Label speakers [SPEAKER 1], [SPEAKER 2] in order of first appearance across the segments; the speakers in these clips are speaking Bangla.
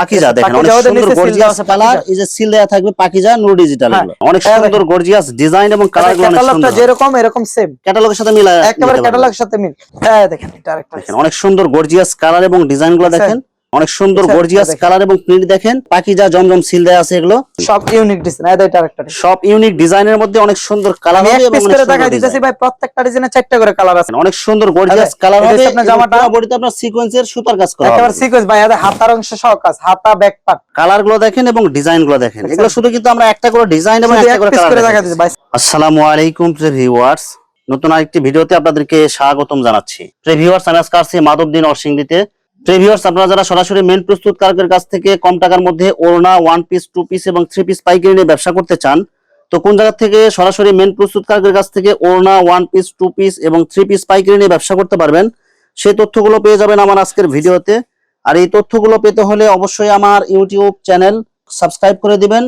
[SPEAKER 1] পাকিজা দেখেন অনেক সুন্দর গর্জিয়াস কালার। এই যে সিল দেয়া থাকবে পাকিজা নো ডিজিটাল
[SPEAKER 2] হ্যাঁ।
[SPEAKER 1] অনেক
[SPEAKER 2] হ্যাঁ,
[SPEAKER 1] সুন্দর গর্জিয়াস ডিজাইন এবং কালারগুলো অনেক সুন্দর।
[SPEAKER 2] যেরকম এরকম সেম
[SPEAKER 1] ক্যাটালগের সাথে মিলা
[SPEAKER 2] একেবারে ক্যাটালগের সাথে মিল। হ্যাঁ দেখেন এটা আরেকটা
[SPEAKER 1] দেখেন অনেক সুন্দর গর্জিয়াস কালার এবং ডিজাইনগুলো
[SPEAKER 2] আচ্ছা।
[SPEAKER 1] দেখেন। অনেক সুন্দর
[SPEAKER 2] আচ্ছা,
[SPEAKER 1] গর্জিয়াস কালার এবং প্রিন্ট দেখেন। পাকিজা জমজম সিল দেয়া আছে এগুলো।
[SPEAKER 2] সব ইউনিক ডিজাইন এটা আরেকটা।
[SPEAKER 1] সব ইউনিক ডিজাইনের মধ্যে অনেক সুন্দর কালার হবে এবং
[SPEAKER 2] করে দেখাই দিতেছি ভাই প্রত্যেকটা ডিজাইনে চারটা করে কালার আছে।
[SPEAKER 1] অনেক সুন্দর গর্জিয়াস কালার হবে।
[SPEAKER 2] আপনার জামাটা।
[SPEAKER 1] বডিতে আপনার সিকোয়েন্সের সুতার কাজ করা
[SPEAKER 2] একেবারে সিকোয়েন্স ভাই এটা হাতার অংশ সহ কাজ হাতা ব্যাক পার্ট
[SPEAKER 1] কালারগুলো দেখেন এবং ডিজাইনগুলো দেখেন।
[SPEAKER 2] আচ্ছা।
[SPEAKER 1] এগুলো শুধু কিন্তু আমরা একটা করে ডিজাইন এবং একটা করে
[SPEAKER 2] করে
[SPEAKER 1] কালার
[SPEAKER 2] দেখাই দিতেছি ভাই।
[SPEAKER 1] আসসালামু আলাইকুম প্রিয় ভিউয়ার্স নতুন আরেকটি ভিডিওতে আপনাদেরকে স্বাগতম জানাচ্ছি। প্রিয় ভিউয়ার্স আমি আজকে আসছি মাধবদিন অরসিংদিতে। প্রিয় ভিউয়ার্স আপনারা যারা সরাসরি মেন প্রস্তুতকারকের কাছ থেকে কম টাকার মধ্যে ওড়না ওয়ান পিস টু পিস এবং থ্রি পিস পাইকারি নিয়ে ব্যবসা করতে চান, তো কোন জায়গা থেকে সরাসরি মেন প্রস্তুতকারকের কাছ থেকে ওড়না ওয়ান পিস টু পিস এবং থ্রি পিস পাইকারি নিয়ে ব্যবসা করতে পারবেন, সেই তথ্যগুলো পেয়ে যাবেন আমার আজকের ভিডিওতে। আর এই তথ্যগুলো পেতে হলে অবশ্যই আমার ইউটিউব চ্যানেল সাবস্ক্রাইব করে দিবেন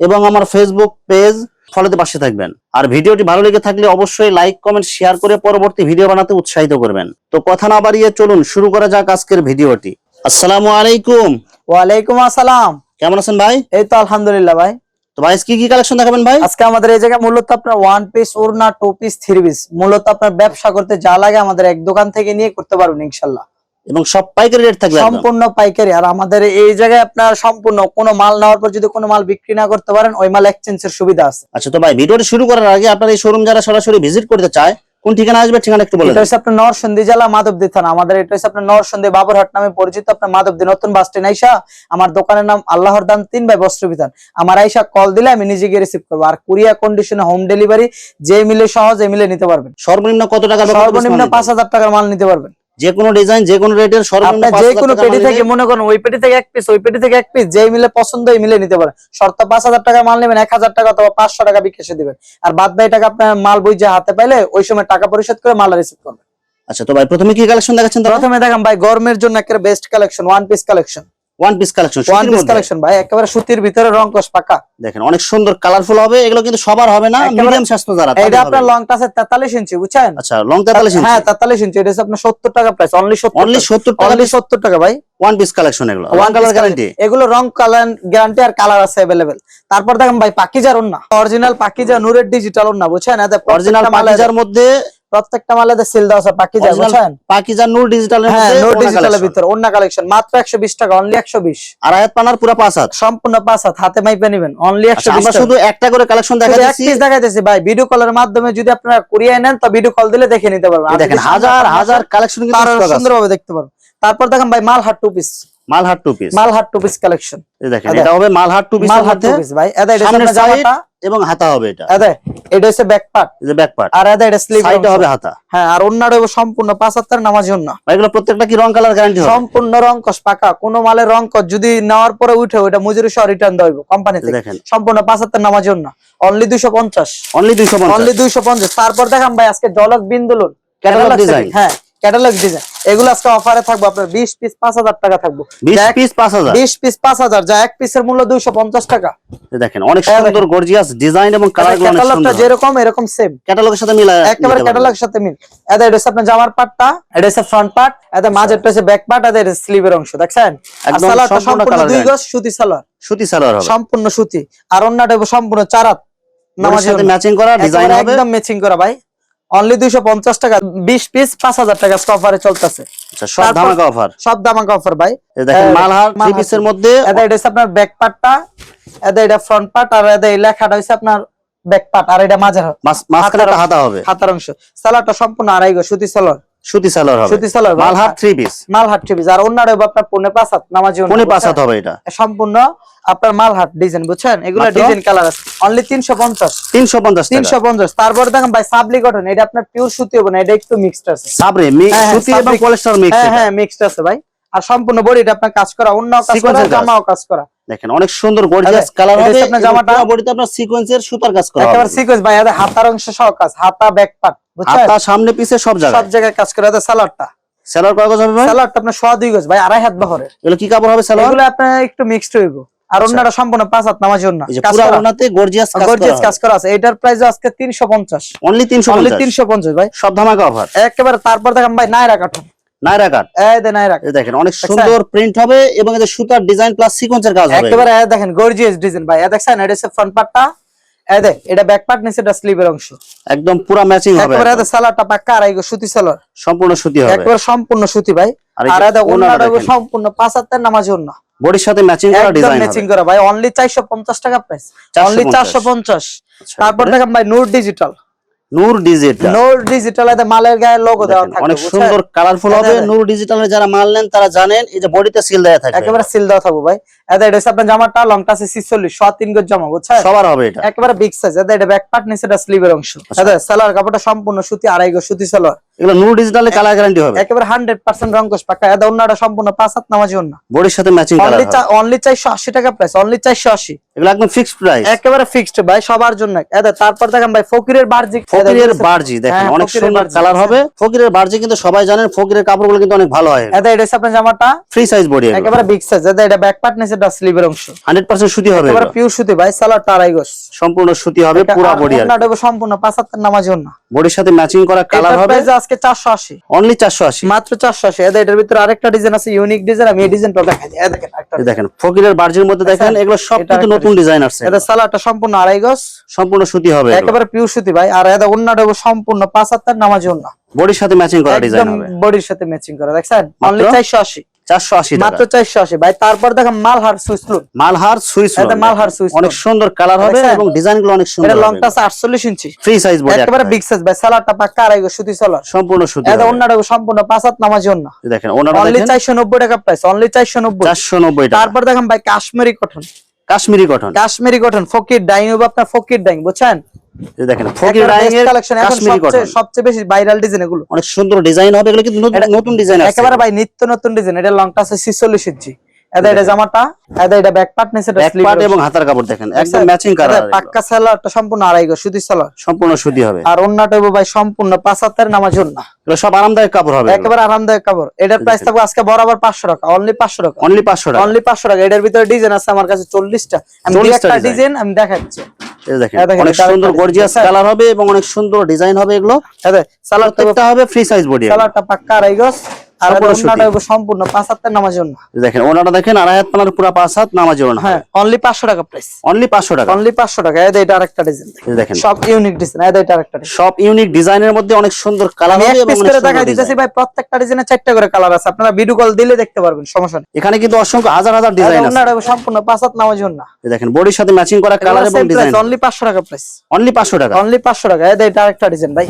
[SPEAKER 1] এবং আমার ফেসবুক পেজ ফলোতে পাশে থাকবেন। আর ভিডিওটি ভালো লেগে থাকলে অবশ্যই লাইক কমেন্ট শেয়ার করে পরবর্তী ভিডিও বানাতে উৎসাহিত করবেন। তো কথা না বাড়িয়ে চলুন শুরু করা যাক আজকের ভিডিওটি। আসসালামু আলাইকুম।
[SPEAKER 2] ওয়ালাইকুম আসসালাম।
[SPEAKER 1] কেমন আছেন ভাই?
[SPEAKER 2] এই তো আলহামদুলিল্লাহ ভাই।
[SPEAKER 1] তো ভাই কি কি কালেকশন দেখাবেন ভাই?
[SPEAKER 2] আজকে আমাদের এই জায়গায় মূলত আপনার ওয়ান পিস ওড়না টু পিস থ্রি পিস মূলত আপনার ব্যবসা করতে যা লাগে আমাদের এক দোকান থেকে নিয়ে করতে পারবেন ইনশাল্লাহ।
[SPEAKER 1] এবং সব পাইকারি রেট থাকবে
[SPEAKER 2] সম্পূর্ণ পাইকারি। আর আমাদের এই জায়গায় আপনার সম্পূর্ণ কোনো মাল নেওয়ার পর যদি কোনো মাল বিক্রি না করতে পারেন ওই মাল এক্সচেঞ্জের সুবিধা আছে।
[SPEAKER 1] আচ্ছা তো ভাই ভিডিওটি শুরু করার আগে আপনার এই শোরুম যারা সরাসরি ভিজিট করতে চায় কোন ঠিকানা আসবে ঠিকানা একটু বলে
[SPEAKER 2] এটা হচ্ছে আপনার নরসন্দী জেলা মাধবদী থানা। আমাদের এটা হচ্ছে আপনার নরসন্দী বাবুরহাট নামে পরিচিত আপনার মাধবদী নতুন বাস স্ট্যান্ড আইসা আমার দোকানের নাম আল্লাহর দান তিন বাই বস্ত্র বিধান আমার আইসা কল দিলে আমি নিজে গিয়ে রিসিভ করব। আর কুরিয়া কন্ডিশনে হোম ডেলিভারি যে মিলে সহজ এই মিলে নিতে পারবেন।
[SPEAKER 1] সর্বনিম্ন কত টাকা
[SPEAKER 2] সর্বনিম্ন পাঁচ হাজার টাকার মাল নিতে পারবেন।
[SPEAKER 1] যে কোনো ডিজাইন যে কোনো রেটের সর্বনিম্ন
[SPEAKER 2] যে কোনো পেটি থেকে মনে করেন ওই পেটি থেকে এক পিস ওই পেটি থেকে এক পিস যেই মিলে পছন্দ ওই মিলে নিতে পারেন শর্ত পাঁচ হাজার টাকা মাল নেবেন এক হাজার টাকা অথবা পাঁচশো টাকা বিকাশে দিবেন। আর বাদ বাকি টাকা আপনার মাল বই যে হাতে পাইলে ওই সময় টাকা পরিশোধ করে মাল রিসিভ করবেন।
[SPEAKER 1] আচ্ছা তো ভাই প্রথমে কি কালেকশন দেখাচ্ছেন
[SPEAKER 2] প্রথমে দেখাম ভাই গরমের জন্য একটা best collection one piece collection
[SPEAKER 1] one piece collection
[SPEAKER 2] one piece collection ভাই একেবারে সুতির ভিতরে রং পাকা।
[SPEAKER 1] দেখেন অনেক সুন্দর কালারফুল হবে এগুলো কিন্তু সবার হবে না মিডিয়াম স্বাস্থ্য যারা
[SPEAKER 2] এটা আপনার
[SPEAKER 1] হবে।
[SPEAKER 2] লং টাসের ইঞ্চি বুঝছেন?
[SPEAKER 1] আচ্ছা লং
[SPEAKER 2] হ্যাঁ তেতাল্লিশ ইঞ্চি এটা আপনার টাকা প্রাইস অনলি
[SPEAKER 1] অনলি টাকা।
[SPEAKER 2] অনলি সত্তর টাকা ভাই।
[SPEAKER 1] ওয়ান পিস কালেকশন এগুলো ওয়ান কালার গ্যারান্টি
[SPEAKER 2] এগুলো রং কালার গ্যারান্টি আর কালার আছে তারপর দেখেন ভাই পাকিজার ওন্না অরিজিনাল পাকিজা নূরের ডিজিটাল ওন্না বুঝছেন?
[SPEAKER 1] অরিজিনাল পাকিজার মধ্যে
[SPEAKER 2] প্রত্যেকটা মালে সিল দেওয়া আছে পাকিজা বুঝছেন?
[SPEAKER 1] পাকিজা নূর ডিজিটালের
[SPEAKER 2] হ্যাঁ
[SPEAKER 1] মধ্যে
[SPEAKER 2] নূর ডিজিটালের। ভিতর ওন্না কালেকশন মাত্র একশো বিশ টাকা অনলি একশো বিশ।
[SPEAKER 1] আর আয়াত পানার পুরো পাঁচ হাত।
[SPEAKER 2] সম্পূর্ণ পাঁচ হাত হাতে মাইপে নেবেন অনলি একশো
[SPEAKER 1] আচ্ছা,
[SPEAKER 2] বিশ
[SPEAKER 1] আমরা শুধু একটা করে কালেকশন দেখা
[SPEAKER 2] শুধু এক
[SPEAKER 1] যাচ্ছি
[SPEAKER 2] পিস দেখাইতেছি ভাই ভিডিও কলের মাধ্যমে যদি আপনারা কুরিয়ায় নেন তো ভিডিও কল দিলে দেখে নিতে পারবেন।
[SPEAKER 1] দেখেন হাজার হাজার কালেকশন কিন্তু।
[SPEAKER 2] সুন্দরভাবে দেখতে পারবেন। তারপর দেখেন ভাই মালহাট টু পিস
[SPEAKER 1] মালহাট টু পিস
[SPEAKER 2] মালহাট টু পিস কালেকশন
[SPEAKER 1] দেখেন
[SPEAKER 2] আচ্ছা।
[SPEAKER 1] এটা হবে মালহাট টু পিস
[SPEAKER 2] মালহাট টু পিস ভাই। এটা এটা হচ্ছে আপনার জামাটা।
[SPEAKER 1] এবং হাতা হবে এটা।
[SPEAKER 2] এটা এটা হচ্ছে ব্যাক পার্ট
[SPEAKER 1] এই যে ব্যাক পার্ট
[SPEAKER 2] আর এটা এটা স্লিভ
[SPEAKER 1] সাইডে হবে হাতা।
[SPEAKER 2] হ্যাঁ আর অন্যটা হবে সম্পূর্ণ পাঁচ হাজার নামাজ অন্য।
[SPEAKER 1] ভাই, এগুলো প্রত্যেকটা কি রং কালার গ্যারান্টি হবে?
[SPEAKER 2] সম্পূর্ণ রং কস পাকা। কোন মালের রং কস যদি নেওয়ার পরে উঠে ওইটা মজুরি সহ রিটার্ন দেবো কোম্পানি থেকে।
[SPEAKER 1] দেখেন।
[SPEAKER 2] সম্পূর্ণ পাঁচ হাজার নামাজ অন্য। অনলি দুইশো পঞ্চাশ।
[SPEAKER 1] অনলি দুইশো
[SPEAKER 2] অনলি দুইশো পঞ্চাশ। তারপর দেখাম ভাই আজকে জলক বিন্দুলন
[SPEAKER 1] design।
[SPEAKER 2] setting, হ্যাঁ। ক্যাটালগ ডিজাইন এগুলো আজকে অফারে থাকব আপনার বিশ পিস পাঁচ হাজার টাকা থাকব।
[SPEAKER 1] বিশ পিস পাঁচ হাজার?
[SPEAKER 2] বিশ পিস পাঁচ হাজার যা এক পিসের মূল্য দুইশো পঞ্চাশ টাকা।
[SPEAKER 1] দেখেন অনেক সুন্দর গর্জিয়াস ডিজাইন এবং কালার অনেক
[SPEAKER 2] ক্যাটালগটা যেরকম এরকম সেম
[SPEAKER 1] ক্যাটালগের সাথে মিলায়
[SPEAKER 2] একেবারে ক্যাটালগের সাথে মিল। এটা এটা হচ্ছে আপনার জামার পার্টটা এটা হচ্ছে ফ্রন্ট পার্ট এটা মাঝেরটা হচ্ছে ব্যাক পার্ট এটা স্লিভের অংশ দেখছেন? সালোয়ারটা
[SPEAKER 1] সম্পূর্ণ
[SPEAKER 2] দুই। গজ সুতি সালোয়ার।
[SPEAKER 1] সুতি সালোয়ার হবে।
[SPEAKER 2] সম্পূর্ণ সুতি। আর অন্যটা সম্পূর্ণ চারাত
[SPEAKER 1] নামাজের
[SPEAKER 2] নামাজের
[SPEAKER 1] সাথে ম্যাচিং করা ডিজাইন হবে।
[SPEAKER 2] একদম ম্যাচিং করা ভাই। অনলি দুইশো পঞ্চাশ টাকা বিশ পিস পাঁচ হাজার টাকা অফারে চলতেছে।
[SPEAKER 1] আচ্ছা সব ধামাকা অফার
[SPEAKER 2] সব দামাকা অফার ভাই।
[SPEAKER 1] দেখেন মালহার থ্রি পিসের মধ্যে
[SPEAKER 2] এটা এটা আপনার ব্যাক পার্টটা এটা এটা ফ্রন্ট পার্ট আর এটা এই লেখাটা হচ্ছে আপনার ব্যাক পার্ট আর এটা মাঝের
[SPEAKER 1] মাঝ- মাঝখানে হাতা হবে।
[SPEAKER 2] হাতার অংশ। সালোয়ারটা সম্পূর্ণ আড়াই গো সুতি সালোয়ার
[SPEAKER 1] সুতি সালোয়ার হবে।
[SPEAKER 2] সুতি সালোয়ার ভাই।
[SPEAKER 1] থ্রি পিস
[SPEAKER 2] মালহাট টিভিজ আর অন্যটা হবে আপনার পৌনে পাঁচ হাত নামাজি
[SPEAKER 1] পনে পাঁচ হাত হবে এটা।
[SPEAKER 2] সম্পূর্ণ আপনার মালহাট ডিজাইন বুঝছেন? এগুলো ডিজাইন কালার আছে। অনলি তিনশো পঞ্চাশ।
[SPEAKER 1] তিনশো পঞ্চাশ
[SPEAKER 2] তিনশো পঞ্চাশ। তারপরে দেখেন ভাই সাবলি কটন এটা আপনার পিওর সুতি হবে না এটা একটু মিক্সড আছে।
[SPEAKER 1] সাবরে
[SPEAKER 2] হ্যাঁ, হ্যাঁ,
[SPEAKER 1] সুতি এবং পলিস্টার মিক্স
[SPEAKER 2] হ্যাঁ হ্যাঁ মিক্সড আছে ভাই। আর সম্পূর্ণ বডিটা আপনার কাজ করা অন্য কাজ করা। জামাও কাজ
[SPEAKER 1] দেখেন অনেক সুন্দর গর্জিয়াস কালার হবে।
[SPEAKER 2] আপনার জামাটা।
[SPEAKER 1] বডিতে আপনার সিকোয়েন্সের সুতার কাজ করা
[SPEAKER 2] একেবারে সিকোয়েন্স ভাই হাতার অংশ সহ কাজ হাতা ব্যাক পার্ট
[SPEAKER 1] হাতা সামনে পিছে সব
[SPEAKER 2] সব
[SPEAKER 1] জায়গায়
[SPEAKER 2] জায়গায় কাজ করে সালোয়ারটা
[SPEAKER 1] সেলার কয় গজ হবে ভাই?
[SPEAKER 2] আপনার সোয়া দুই গজ ভাই আড়াই হাত বহরের।
[SPEAKER 1] এগুলো কি কাপড় হবে সেলার
[SPEAKER 2] এগুলো আপনার একটু মিক্সড হইব। আর অন্যটা সম্পূর্ণ পাঁচ হাত নামাজ কাজ
[SPEAKER 1] পুরো
[SPEAKER 2] করা।
[SPEAKER 1] ওনাতে গর্জিয়াস কাজ
[SPEAKER 2] গর্জিয়াস কাজ করা আছে। এটার প্রাইস আজকে তিনশো পঞ্চাশ।
[SPEAKER 1] অনলি তিনশো
[SPEAKER 2] অনলি
[SPEAKER 1] পঞ্চাশ
[SPEAKER 2] তিনশো পঞ্চাশ ভাই।
[SPEAKER 1] সব ধামাকা অফার
[SPEAKER 2] একেবারে তারপর দেখেন ভাই নায়রা কাঠন
[SPEAKER 1] নাইরা কাট
[SPEAKER 2] এই এই
[SPEAKER 1] দেখেন অনেক সুন্দর প্রিন্ট হবে এবং সুতার ডিজাইন প্লাস সিকোয়েন্সের কাজ হবে।
[SPEAKER 2] একেবারে দেখেন গর্জিয়াস ডিজাইন ভাই। এই দেখছেন? এটা হচ্ছে ফ্রন্ট পার্টটা এই দেখ এটা ব্যাক পার্ট নিচে এটা স্লিভের অংশ।
[SPEAKER 1] একদম পুরো ম্যাচিং হবে
[SPEAKER 2] একবারে। এটা সালোয়ারটা পাক্কা আর এই সুতি সালোয়ার।
[SPEAKER 1] সম্পূর্ণ সুতি হবে।
[SPEAKER 2] একবারে সম্পূর্ণ সুতি ভাই।
[SPEAKER 1] আর ওড়নাটা
[SPEAKER 2] ওন্নাটা সম্পূর্ণ পাঁচ হাতের নামাজ ওন্না
[SPEAKER 1] বডির সাথে ম্যাচিং করা
[SPEAKER 2] একদম
[SPEAKER 1] ডিজাইন
[SPEAKER 2] ম্যাচিং করা ভাই। অনলি 450 টাকা প্রাইস অনলি 450
[SPEAKER 1] আচ্ছা,
[SPEAKER 2] তারপর দেখেন ভাই Noor digital
[SPEAKER 1] Noor digital
[SPEAKER 2] Noor digital এতে মালের গায়ে লোগো দেওয়া থাকবে
[SPEAKER 1] অনেক সুন্দর কালারফুল হবে। নূর ডিজিটালের যারা মাল নেন তারা জানেন এই যে বডিতে সিল দেওয়া থাকবে।
[SPEAKER 2] একেবারে সিল দেওয়া থাকবে ভাই। এতে এটা হচ্ছে আপনার জামাটা লংটা আছে 46 সোয়া তিন গজ জামা বুঝছেন?
[SPEAKER 1] সবার হবে এটা।
[SPEAKER 2] একেবারে বিগ সাইজ এতে এটা ব্যাক পার্ট নিচে এটা স্লিভের অংশ।
[SPEAKER 1] আচ্ছা।
[SPEAKER 2] এতে সালোয়ার কাপড়টা সম্পূর্ণ সুতি আড়াই গজ সুতি সালোয়ার
[SPEAKER 1] এগুলো নূর ডিজিটালে কালার গ্যারান্টি হবে।
[SPEAKER 2] একেবারে 100% রংকশ পাকা। এতে অন্যটা সম্পূর্ণ পাঁচ হাত নামাজি অন্য।
[SPEAKER 1] বডির সাথে ম্যাচিং কালার
[SPEAKER 2] অনলি অনলি 480 টাকা প্রাইস অনলি 480
[SPEAKER 1] এগুলো একদম ফিক্সড প্রাইস
[SPEAKER 2] একেবারে ফিক্সড ভাই সবার জন্য। এতে তারপর দেখেন ভাই ফকিরের
[SPEAKER 1] ফকিরের বার্জি দেখেন
[SPEAKER 2] হ্যাঁ,
[SPEAKER 1] অনেক সুন্দর কালার হবে। ফকিরের বার্জি কিন্তু সবাই জানেন ফকিরের কাপড়গুলো কিন্তু অনেক ভালো হয়।
[SPEAKER 2] এটা আপনার জামাটা।
[SPEAKER 1] ফ্রি সাইজ বডি
[SPEAKER 2] একেবারে বিগ সাইজ এতে এটা ব্যাক পার্ট নিচে এটা স্লিভের অংশ।
[SPEAKER 1] সুতি হবে
[SPEAKER 2] একেবারে
[SPEAKER 1] এগুলো।
[SPEAKER 2] পিওর সুতি ভাই গজ।
[SPEAKER 1] সম্পূর্ণ সুতি হবে পুরো বডি আর
[SPEAKER 2] সম্পূর্ণ পাঁচ হাতের নামাজি অন্য।
[SPEAKER 1] বডির সাথে ম্যাচিং করা কালার হবে?
[SPEAKER 2] আজকে 480
[SPEAKER 1] অনলি চারশো আশি?
[SPEAKER 2] মাত্র 480 এতে এটার ভিতরে আরেকটা ডিজাইন আছে ইউনিক ডিজাইন আমি এই ডিজাইনটা দেখাই দিই। দেখেন একটা
[SPEAKER 1] দেখেন ফকিরের বার্জির মধ্যে দেখেন
[SPEAKER 2] আচ্ছা,
[SPEAKER 1] এগুলো সব কিন্তু নতুন ডিজাইন আছে
[SPEAKER 2] এটা সালোয়ারটা সম্পূর্ণ আড়াই গজ।
[SPEAKER 1] সম্পূর্ণ সুতি হবে
[SPEAKER 2] একেবারে পিওর সুতি ভাই। আর এটা ওন্নাটা সম্পূর্ণ পাঁচ হাতের নামাজি অন্য
[SPEAKER 1] বডির সাথে ম্যাচিং করা ডিজাইন
[SPEAKER 2] একদম
[SPEAKER 1] হবে।
[SPEAKER 2] বডির সাথে ম্যাচিং করা। দেখছেন? অনলি 480
[SPEAKER 1] চারশো আশি
[SPEAKER 2] মাত্র
[SPEAKER 1] টাকা
[SPEAKER 2] 480 ভাই তারপর দেখেন মালহার সুইসলুন
[SPEAKER 1] মালহার সুইস
[SPEAKER 2] এটা মালহার সুইস
[SPEAKER 1] অনেক সুন্দর কালার হবে এবং ডিজাইনগুলো অনেক সুন্দর
[SPEAKER 2] এটা লংটা 48 ইঞ্চি।
[SPEAKER 1] ফ্রি সাইজ বডি
[SPEAKER 2] একেবারে বিগ সাইজ ভাই পাক্কা সুতি
[SPEAKER 1] সম্পূর্ণ সুতি
[SPEAKER 2] এটা ওন্নাটা সম্পূর্ণ পাঁচ হাত নামাজি অন্য
[SPEAKER 1] দেখেন ওনারা
[SPEAKER 2] অনলি 490 টাকা প্রাইস অনলি 490
[SPEAKER 1] চারশো নব্বই টাকা।
[SPEAKER 2] তারপর দেখেন ভাই Kashmiri cotton
[SPEAKER 1] Kashmiri cotton
[SPEAKER 2] Kashmiri cotton Fakir dyeing হবে আপনার ফকির ডাইং বুঝছেন?
[SPEAKER 1] দেখেন ফকির ডাইং এর
[SPEAKER 2] কালেকশন
[SPEAKER 1] কাশ্মীরি কটন
[SPEAKER 2] সবচেয়ে বেশি ভাইরাল ডিজাইন এগুলো।
[SPEAKER 1] অনেক সুন্দর ডিজাইন হবে এগুলো কিন্তু নতুন- ডিজাইন আছে।
[SPEAKER 2] একেবারে ভাই নিত্য নতুন ডিজাইন এটা লংটা আছে 46 ইঞ্চি এটা এটা জামাটা এটা এটা ব্যাক পার্ট নিচে এটা
[SPEAKER 1] ব্যাক
[SPEAKER 2] স্লিভ
[SPEAKER 1] পার্ট এবং হাতার কাপড় দেখেন একদম ম্যাচিং
[SPEAKER 2] পাক্কা সালোয়ারটা সম্পূর্ণ আড়াই গজ সুতি সালোয়ার
[SPEAKER 1] সম্পূর্ণ সুতি হবে।
[SPEAKER 2] আর অন্যটা হবে ভাই সম্পূর্ণ পাঁচ হাতের নামাজ অন্য
[SPEAKER 1] এগুলো সব আরামদায়ক কাপড় হবে
[SPEAKER 2] একেবারে আরামদায়ক কাপড়। এটার প্রাইস থাকবে আজকে বরাবর 500 টাকা অনলি 500 টাকা।
[SPEAKER 1] অনলি পাঁচশো টাকা।
[SPEAKER 2] অনলি 500 টাকা। এটার ভিতরে ডিজাইন আছে আমার কাছে 40টা আমি একটা ডিজাইন আমি দেখাচ্ছি।
[SPEAKER 1] অনেক সুন্দর গর্জিয়াস কালার হবে এবং অনেক সুন্দর ডিজাইন হবে এগুলো।
[SPEAKER 2] সালোয়ারটা
[SPEAKER 1] হবে ফ্রি সাইজ বডি
[SPEAKER 2] কালারটা পাক্কা আড়াই গজ।
[SPEAKER 1] সম্পূর্ণ
[SPEAKER 2] পাঁচ হাতের নামাজ অন্য
[SPEAKER 1] দেখেন ওনাটা দেখেন আড়াই হাত পানার পুরো পাঁচ হাত নামাজ
[SPEAKER 2] হ্যাঁ অনলি 500 টাকা প্রাইস
[SPEAKER 1] অনলি পাঁচশো টাকা।
[SPEAKER 2] অনলি 500 টাকা এটা আরেকটা ডিজাইন
[SPEAKER 1] দেখেন।
[SPEAKER 2] সব ইউনিক ডিজাইন এই এটা আরেকটা
[SPEAKER 1] সব ইউনিক ডিজাইনের মধ্যে অনেক সুন্দর কালার হবে এবং
[SPEAKER 2] করে দেখাই দিতেছি ভাই প্রত্যেকটা ডিজাইনে চারটা করে কালার আছে। আপনারা ভিডিও কল দিলে দেখতে পারবেন সমস্যা নেই।
[SPEAKER 1] এখানে কিন্তু অসংখ্য হাজার হাজার ডিজাইন আছে।
[SPEAKER 2] সম্পূর্ণ পাঁচ হাত নামাজ অন্য
[SPEAKER 1] দেখেন বডির সাথে ম্যাচিং করা কালার এবং ডিজাইন
[SPEAKER 2] অনলি 500 টাকা প্রাইস
[SPEAKER 1] অনলি পাঁচশো টাকা।
[SPEAKER 2] অনলি 500 টাকা এই এটা আরেকটা ডিজাইন ভাই।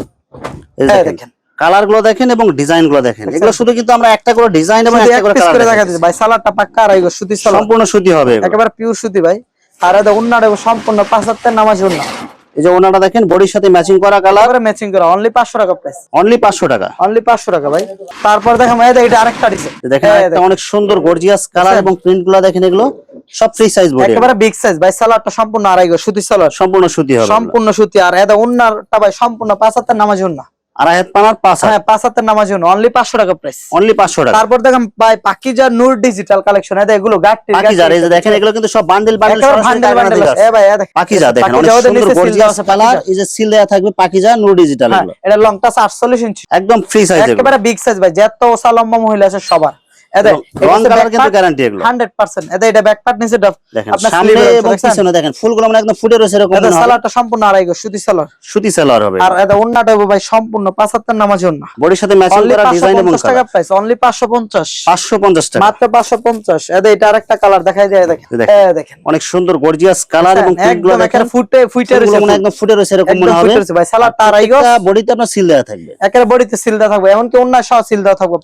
[SPEAKER 1] দেখেন। কালারগুলো দেখেন এবং ডিজাইনগুলো দেখেন। এগুলো শুধু কিন্তু আমরা একটা করে ডিজাইন এবং একটা করে কালার
[SPEAKER 2] দেখা দিচ্ছি ভাই সালাডটা পাক্কা আড়াই গজ সুতি সালাদ
[SPEAKER 1] সম্পূর্ণ সুতি হবে
[SPEAKER 2] একেবারে পিওর সুতি ভাই। আর এটা উন্নাটা সম্পূর্ণ পাঁচ হাতের নামাজ উন্না।
[SPEAKER 1] এই যে ওনাটা দেখেন বডির সাথে ম্যাচিং করা কালার
[SPEAKER 2] ম্যাচিং করা অনলি 500 টাকা প্রাইস
[SPEAKER 1] অনলি পাঁচশো টাকা।
[SPEAKER 2] অনলি 500 টাকা ভাই। তারপর দেখেন এই এটা আরেকটা ডিজাইন
[SPEAKER 1] দেখেন একটা অনেক সুন্দর গর্জিয়াস কালার এবং প্রিন্টগুলো দেখেন এগুলো। সব ফ্রি সাইজ বডি
[SPEAKER 2] একেবারে বিগ সাইজ ভাই সালাডটা সম্পূর্ণ আড়াই সুতি সালাদ
[SPEAKER 1] সম্পূর্ণ সুতি হবে
[SPEAKER 2] সম্পূর্ণ সুতি আর এটা উন্নারটা ভাই সম্পূর্ণ পাঁচ হাতের নামাজ উন্না।
[SPEAKER 1] আড়াই হাত পানার পাঁচ
[SPEAKER 2] হ্যাঁ পাঁচ হাতের নামাজ উন্না অনলি 500 টাকা প্রাইস
[SPEAKER 1] অনলি পাঁচশো টাকা।
[SPEAKER 2] তারপর দেখেন ভাই পাকিজা নূর ডিজিটাল কালেকশন এটা এগুলো
[SPEAKER 1] এই যে দেখেন এগুলো কিন্তু সব বান্ডেল বান্ডেল
[SPEAKER 2] বান্ডেল বান্ডেল এ ভাই এ দেখেন।
[SPEAKER 1] পাকিজা দেখেন অনেক সুন্দর
[SPEAKER 2] নিচে seal দেওয়া
[SPEAKER 1] গর্জিয়াস
[SPEAKER 2] আছে,
[SPEAKER 1] কালার এই যে সিল দেয়া থাকবে পাকিজা নূর ডিজিটাল
[SPEAKER 2] হ্যাঁ
[SPEAKER 1] এগুলো।
[SPEAKER 2] এটা লংটা 48 ইঞ্চি
[SPEAKER 1] একদম ফ্রি সাইজ
[SPEAKER 2] একেবারে বিগ সাইজ ভাই যত মহিলা আছে সবার। এদের
[SPEAKER 1] রং কালার কিন্তু গ্যারান্টি এগুলো।
[SPEAKER 2] 100% এদের এটা ব্যাক পার্ট নিচে ডাব
[SPEAKER 1] দেখেন
[SPEAKER 2] আপনার
[SPEAKER 1] সামনে
[SPEAKER 2] sleeve এর
[SPEAKER 1] এবং
[SPEAKER 2] দেখছেন?
[SPEAKER 1] পিছনে দেখেন ফুলগুলো একদম ফুটে রয়েছে এরকম
[SPEAKER 2] এদের
[SPEAKER 1] হবে।
[SPEAKER 2] সালোয়ারটা সম্পূর্ণ আড়াই গজ সুতি সালোয়ার
[SPEAKER 1] সুতি সেলার হবে।
[SPEAKER 2] আর এদের ওন্নাটা হবে ভাই সম্পূর্ণ পাঁচ হাতের নামাজ
[SPEAKER 1] বডির সাথে ম্যাচিং
[SPEAKER 2] অনলি
[SPEAKER 1] করা ডিজাইন এবং
[SPEAKER 2] 550 টাকা প্রাইস অনলি 550
[SPEAKER 1] পাঁচশো পঞ্চাশ টাকা।
[SPEAKER 2] মাত্র 550 এদের এটা আরেকটা কালার দেখাই যায় দেখেন।
[SPEAKER 1] অনেক সুন্দর গর্জিয়াস কালার এবং
[SPEAKER 2] ফুটে ফুটে
[SPEAKER 1] মনে একদম ফুটে রয়েছে এরকম মনে হবে।
[SPEAKER 2] ভাই। সালোয়ারটা আড়াই
[SPEAKER 1] বডিতে আপনার সিল দেওয়া থাকবে।
[SPEAKER 2] একেবারে বডিতে সিল দেওয়া থাকবে এমনকি ওন্নার সহ সিল দেওয়া থাকবে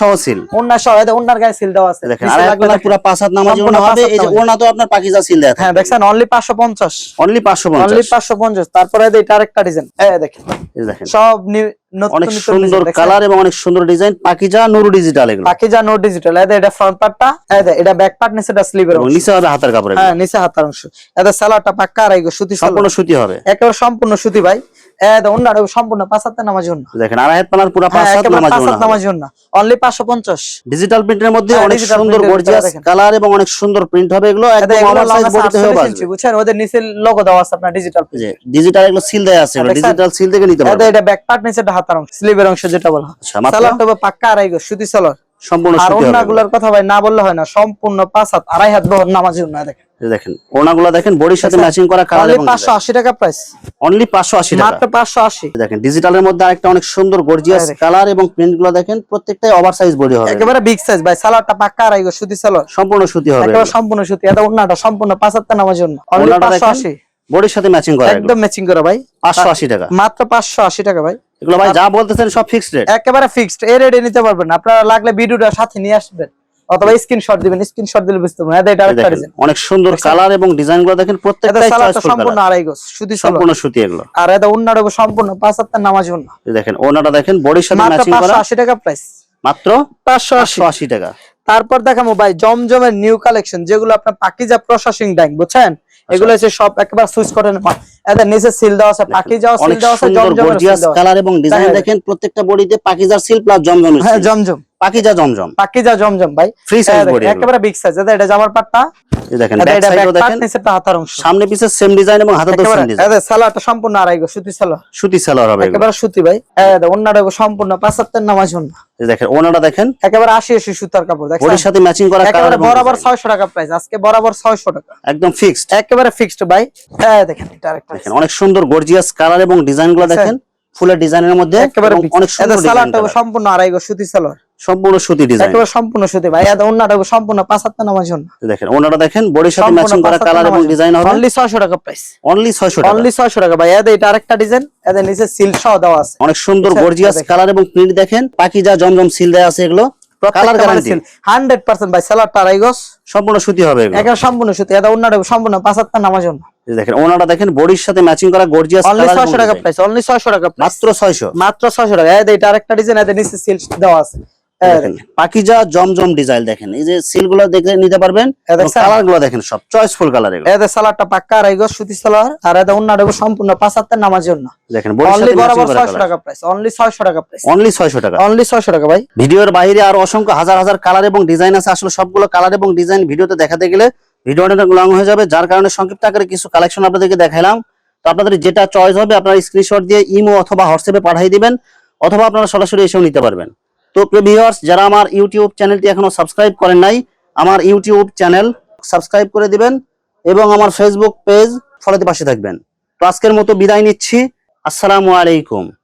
[SPEAKER 1] সহ সিল
[SPEAKER 2] ওন্নার সহ এদের ওন্নার গায়ে সিল দেওয়া আছে।
[SPEAKER 1] দেখেন আর
[SPEAKER 2] লাগবে
[SPEAKER 1] পুরো পাঁচ হাত নামাজ ওনা হবে এই যে ওনা তো আপনার পাকিজা সিল দেওয়া
[SPEAKER 2] হ্যাঁ
[SPEAKER 1] থাকবে
[SPEAKER 2] অনলি 550
[SPEAKER 1] অনলি পাঁচশো
[SPEAKER 2] অনলি 550 তারপরে এটা আরেকটা ডিজাইন এই দেখেন।
[SPEAKER 1] এই দেখেন।
[SPEAKER 2] সব
[SPEAKER 1] অনেক সুন্দর কালার এবং অনেক সুন্দর ডিজাইন পাকিজা নুরু ডিজিটাল এগুলো।
[SPEAKER 2] পাকিজা ডিজিটাল এটা ফ্রন্ট পার্টটা এই এটা ব্যাক পার্ট নিচে এটা স্লিভের
[SPEAKER 1] এবং
[SPEAKER 2] অংশ।
[SPEAKER 1] নিচে হবে হাতের কাপড়
[SPEAKER 2] হ্যাঁ নিচে হাতার অংশ। এদের সালোয়ারটা পাক্কা আর সুতি
[SPEAKER 1] সম্পূর্ণ সুতি হবে।
[SPEAKER 2] একেবারে সম্পূর্ণ সুতি ভাই। অন্য সম্পূর্ণ পাঁচ হাতে নামাজ
[SPEAKER 1] দেখেন আড়াই হাত পানার পুরো পাঁচ
[SPEAKER 2] হ্যাঁ,
[SPEAKER 1] হাত নামাজ
[SPEAKER 2] পাঁচ নামাজ অন্য অনলি পাঁচশো পঞ্চাশ।
[SPEAKER 1] ডিজিটাল প্রিন্টের মধ্যে
[SPEAKER 2] হ্যাঁ,
[SPEAKER 1] অনেক সুন্দর গর্জিয়াস কালার এবং অনেক সুন্দর প্রিন্ট হবে এগুলো। একদম
[SPEAKER 2] এগুলো
[SPEAKER 1] সাইজ বডিতে হবে
[SPEAKER 2] 48 বুঝছেন? ওদের নিচে লোগো দেওয়া আছে আপনার ডিজিটাল
[SPEAKER 1] ডিজিটাল এগুলো সিল দেয়া আছে
[SPEAKER 2] হ্যাঁ,
[SPEAKER 1] ডিজিটাল সিল থেকে নিতে পারবেন।
[SPEAKER 2] এটা ব্যাক পার্ট নিচে হাতার অংশ স্লিভের অংশ যেটা বলা। হয়
[SPEAKER 1] আচ্ছা
[SPEAKER 2] পাক্কা আড়াই গজ সুতি সালোয়ার
[SPEAKER 1] সম্পূর্ণ
[SPEAKER 2] আর
[SPEAKER 1] হবে
[SPEAKER 2] কথা ভাই না বললে হয় না সম্পূর্ণ পাঁচ হাত আড়াই হাত বহর নামাজ অন্য দেখেন।
[SPEAKER 1] দেখেন ওড়নাগুলো দেখেন বডির সাথে ম্যাচিং করা কালার এবং
[SPEAKER 2] পাঁচশো আশি টাকা প্রাইস
[SPEAKER 1] অনলি 580 টাকা।
[SPEAKER 2] মাত্র পাঁচশো আশি।
[SPEAKER 1] দেখেন ডিজিটালের মধ্যে আরেকটা অনেক সুন্দর গর্জিয়াস কালার এবং প্রিন্টগুলো দেখেন প্রত্যেকটাই ওভার সাইজ বডি হবে।
[SPEAKER 2] একেবারে বিগ সাইজ ভাই সালোয়ারটা পাক্কা আড়াই গজ সুতি সালোয়ার।
[SPEAKER 1] সম্পূর্ণ সুতি হবে।
[SPEAKER 2] একেবারে সম্পূর্ণ সুতি এটা অন্যটা সম্পূর্ণ পাঁচ হাত নামাজ অন্য অনলি
[SPEAKER 1] ওড়নাটা
[SPEAKER 2] পাঁচশো
[SPEAKER 1] দেখেন,
[SPEAKER 2] আশি।
[SPEAKER 1] বডির সাথে ম্যাচিং করা
[SPEAKER 2] একদম ম্যাচিং করা ভাই।
[SPEAKER 1] 580 টাকা।
[SPEAKER 2] মাত্র পাঁচশো আশি টাকা ভাই।
[SPEAKER 1] এগুলো ভাই যা বলতেছেন সব ফিক্সড রেট
[SPEAKER 2] একেবারে ফিক্সড এ রেডি নিতে পারবেন আপনারা লাগলে ভিডিওটা সাথে নিয়ে আসবেন। অথবা স্ক্রিনশট দিবেন স্ক্রিনশট দিলে বুঝতে পারবেন। এটা আরেকটা ডিজাইন
[SPEAKER 1] অনেক সুন্দর কালার এবং ডিজাইনগুলো দেখেন
[SPEAKER 2] এটা
[SPEAKER 1] প্রত্যেকটাই
[SPEAKER 2] সালোয়ারটা সম্পূর্ণ আড়াই গজ সুতি
[SPEAKER 1] সম্পূর্ণ সুতি এগুলো।
[SPEAKER 2] আর এটা অন্যটা সম্পূর্ণ পাঁচ হাতের নামাজ অন্য
[SPEAKER 1] এই দেখেন ওনাটা দেখেন বডির সাথে ম্যাচিং করা।
[SPEAKER 2] পাঁচশো আশি টাকা প্রাইস
[SPEAKER 1] মাত্র
[SPEAKER 2] পাঁচশো আশি।
[SPEAKER 1] 580 টাকা।
[SPEAKER 2] তারপর দেখাবো ভাই জমজমের নিউ কালেকশন যেগুলো আপনার পাকিজা প্রসেসিং ব্যাংক বুঝছেন? এগুলো হচ্ছে সব একেবারে সুইচ করেন। এদের নিচে সিল দেওয়া আছে সিল দেওয়া আছে জমজম
[SPEAKER 1] গর্জিয়াস। কালার এবং ডিজাইন
[SPEAKER 2] দেখেন।
[SPEAKER 1] দেখেন প্রত্যেকটা বডিতে পাকিজার সিল প্লাস জমজম
[SPEAKER 2] হ্যাঁ জমজম
[SPEAKER 1] পাকিজা জমজম।
[SPEAKER 2] পাকিজা জমজম ভাই।
[SPEAKER 1] ফ্রি সাইজ বডি
[SPEAKER 2] একেবারে বিগ সাইজ এটা এটা জামার পাটটা
[SPEAKER 1] এই দেখেন
[SPEAKER 2] এটা
[SPEAKER 1] ব্যাক
[SPEAKER 2] এটা
[SPEAKER 1] সাইডও দেখেন।
[SPEAKER 2] নিচেটা হাতার অংশ।
[SPEAKER 1] সামনে পিছে সেম ডিজাইন এবং হাতে তো সেম ডিজাইন
[SPEAKER 2] এদের সালোয়ারটা সম্পূর্ণ আড়াই গো সুতি সালোয়ার।
[SPEAKER 1] সুতি সালোয়ার হবে
[SPEAKER 2] একেবারে সুতি ভাই। এই দেখো, অন্যটা সম্পূর্ণ পাঁচ হাতের নামাজ অন্য
[SPEAKER 1] এই দেখেন ওনাটা দেখেন।
[SPEAKER 2] একেবারে আশি আশি সুতার কাপড় দেখেন
[SPEAKER 1] বডির সাথে ম্যাচিং করা
[SPEAKER 2] একেবারে বরাবর
[SPEAKER 1] design।
[SPEAKER 2] ছয়শো টাকা প্রাইস আজকে বরাবর ছয়শো টাকা।
[SPEAKER 1] একদম ফিক্সড
[SPEAKER 2] একেবারে ফিক্সড ভাই। হ্যাঁ দেখেন এটা আরেকটা
[SPEAKER 1] দেখেন অনেক সুন্দর গর্জিয়াস কালার এবং
[SPEAKER 2] ডিজাইনগুলো
[SPEAKER 1] দেখেন। ফুলের ডিজাইনের মধ্যে
[SPEAKER 2] একেবারে
[SPEAKER 1] অনেক সুন্দর ডিজাইন
[SPEAKER 2] সালোয়ারটা সম্পূর্ণ আড়াই গো সুতি সালোয়ার।
[SPEAKER 1] সম্পূর্ণ সুতি ডিজাইন
[SPEAKER 2] একেবারে সম্পূর্ণ সুতি ভাই। এদের অন্যটা সম্পূর্ণ পাঁচ হাতের নামাজ অন্য
[SPEAKER 1] দেখেন ওনাটা দেখেন বডির সাথে ম্যাচিং করা কালার এবং ডিজাইন হবে।
[SPEAKER 2] অনলি টাকা প্রাইস
[SPEAKER 1] অনলি 600 টাকা।
[SPEAKER 2] অনলি ছয়শো টাকা ভাই। এদের এটা আরেকটা ডিজাইন নিচে সিল সহ দেওয়া আছে।
[SPEAKER 1] অনেক সুন্দর? গর্জিয়াস কালার এবং প্রিন্ট দেখেন পাকিজা জমজম সিল দেয়া আছে এগুলো। কালার গ্যারান্টি
[SPEAKER 2] ভাই সালোয়ারটা গজ।
[SPEAKER 1] সম্পূর্ণ সুতি হবে এগুলো।
[SPEAKER 2] একেবারে সম্পূর্ণ সুতি। অন্যটা সম্পূর্ণ পাঁচ
[SPEAKER 1] দেখেন ওনাটা দেখেন বডির সাথে ম্যাচিং করা গর্জিয়াস
[SPEAKER 2] অনলি
[SPEAKER 1] কালার
[SPEAKER 2] ছয়শো টাকা প্রাইস অনলি ছয়শো টাকা
[SPEAKER 1] মাত্র 600
[SPEAKER 2] মাত্র ছয়শো টাকা। এদের এটা আরেকটা ডিজাইন এদের নিচে সিল দেওয়া আছে।
[SPEAKER 1] পাকিজা জমজম ডিজাইন দেখেন। এই যে সিলগুলো দেখে নিতে পারবেন কালারগুলো দেখেন সব চয়েসফুল কালার এগুলো।
[SPEAKER 2] এদের সালাডটা পাক্কা আড়াই গজ সুতি সালোয়ার আর এদের অন্যটা সম্পূর্ণ পাঁচ হাতের নামাজ অন্য
[SPEAKER 1] দেখেন
[SPEAKER 2] অনলি বরাবর ছয়শো টাকা প্রাইস অনলি ছয়শো টাকা প্রাইস
[SPEAKER 1] অনলি 600 টাকা।
[SPEAKER 2] অনলি ছয়শো টাকা ভাই।
[SPEAKER 1] ভিডিওর বাইরে আর অসংখ্য হাজার হাজার কালার এবং ডিজাইন আছে। আসলে সবগুলো কালার এবং ডিজাইন ভিডিওতে দেখাতে গেলে ভিডিওটা লং হয়ে যাবে, যার কারণে সংক্ষিপ্ত আকারে কিছু কালেকশন আপনাদেরকে দেখালাম তো আপনাদের যেটা চয়েস হবে, আপনারা স্ক্রিনশট দিয়ে ইমো অথবা হোয়াটসঅ্যাপে পাঠিয়ে দিবেন, অথবা আপনারা সরাসরি এসেও নিতে পারবেন। তো ভিউয়ার্স যারা আমার ইউটিউব চ্যানেলটি এখনও সাবস্ক্রাইব করেন নাই, আমার ইউটিউব চ্যানেল সাবস্ক্রাইব করে দিবেন এবং আমার ফেসবুক পেজ ফলোতে পাশে থাকবেন। তো আজকের মতো বিদায় নিচ্ছি। আসসালামু আলাইকুম।